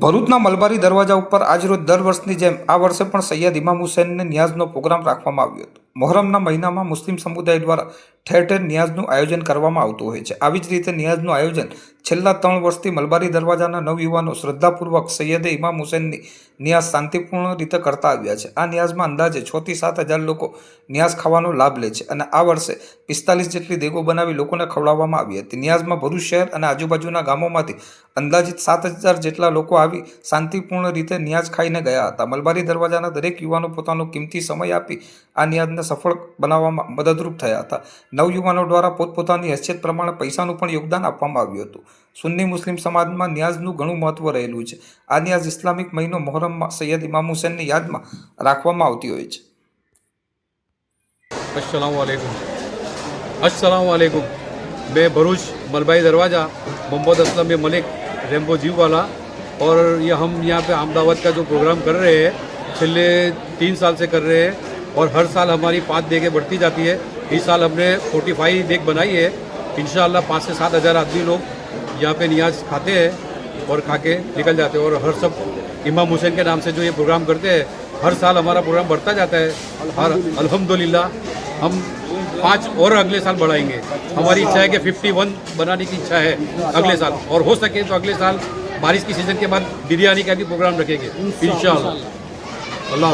ભરૂચના મલબારી દરવાજા ઉપર આજરોજ દર વર્ષની જેમ આ વર્ષે પણ સૈયદ ઇમામ હુસૈનને ન્યાઝનો પ્રોગ્રામ રાખવામાં આવ્યો હતો. મોહરમના મહિનામાં મુસ્લિમ સમુદાય દ્વારા ઠેર ઠેર ન્યાઝનું આયોજન કરવામાં આવતું હોય છે. આવી જ રીતે ન્યાઝનું આયોજન છેલ્લા ત્રણ વર્ષથી મલબારી દરવાજાના નવયુવાનો શ્રદ્ધાપૂર્વક સૈયદે ઇમામ હુસેનની નિયાઝ શાંતિપૂર્ણ રીતે કરતા આવ્યા છે. આ નિયાઝમાં અંદાજે છ થી સાત હજાર લોકો ન્યાસ ખાવાનો લાભ લે છે અને આ વર્ષે પિસ્તાલીસ જેટલી દેગો બનાવી લોકોને ખવડાવવામાં આવી હતી. નિયાઝમાં ભરૂચ શહેર અને આજુબાજુના ગામોમાંથી અંદાજિત સાત હજાર જેટલા લોકો આવી શાંતિપૂર્ણ રીતે ન્યાસ ખાઈને ગયા હતા. મલબારી દરવાજાના દરેક યુવાનો પોતાનો કિંમતી સમય આપી આ ન્યાસને સફળ બનાવવામાં મદદરૂપ થયા હતા. નવયુવાનો દ્વારા પોતપોતાની હેસિયત પ્રમાણે પૈસાનું પણ યોગદાન આપવામાં આવ્યું હતું. સુન્ની મુસ્લિમ સમાજમાં નિયાઝનું ઘણું મહત્વ રહેલું છે આ નિયાઝ ઇસ્લામિક મહિનો મોહરમમાં સૈયદ ઇમામ હુસેનની યાદમાં રાખવામાં આવતી હોય છે अस्सलामुअलैकुम अस्सलामुअलैकुम मैं भरूच मलबाई दरवाज़ा मोहम्मद असलम बिन मलिक रेम्बो जीव वाला और ये हम यहाँ पे आमदावत का जो प्रोग्राम कर रहे हैं पिछले तीन साल से कर रहे हैं और हर साल हमारी पाँच देगें बढ़ती जाती है इस साल हमने फोर्टी फाइव देग बनाई है इन पाँच से सात हज़ार आदमी लोग यहाँ पे नियाज खाते हैं और खा के निकल जाते हैं और हर सब इमाम हुसैन के नाम से जो ये प्रोग्राम करते हैं, हर साल हमारा प्रोग्राम बढ़ता जाता है। और अल्हम्दुलिल्लाह हम पाँच और अगले साल बढ़ाएँगे। हमारी इच्छा है कि 51 बनाने की इच्छा है अगले साल। और हो सके तो अगले साल बारिश की सीज़न के बाद बिरयानी का भी प्रोग्राम रखेंगे, इंशाल्लाह। अल्लाह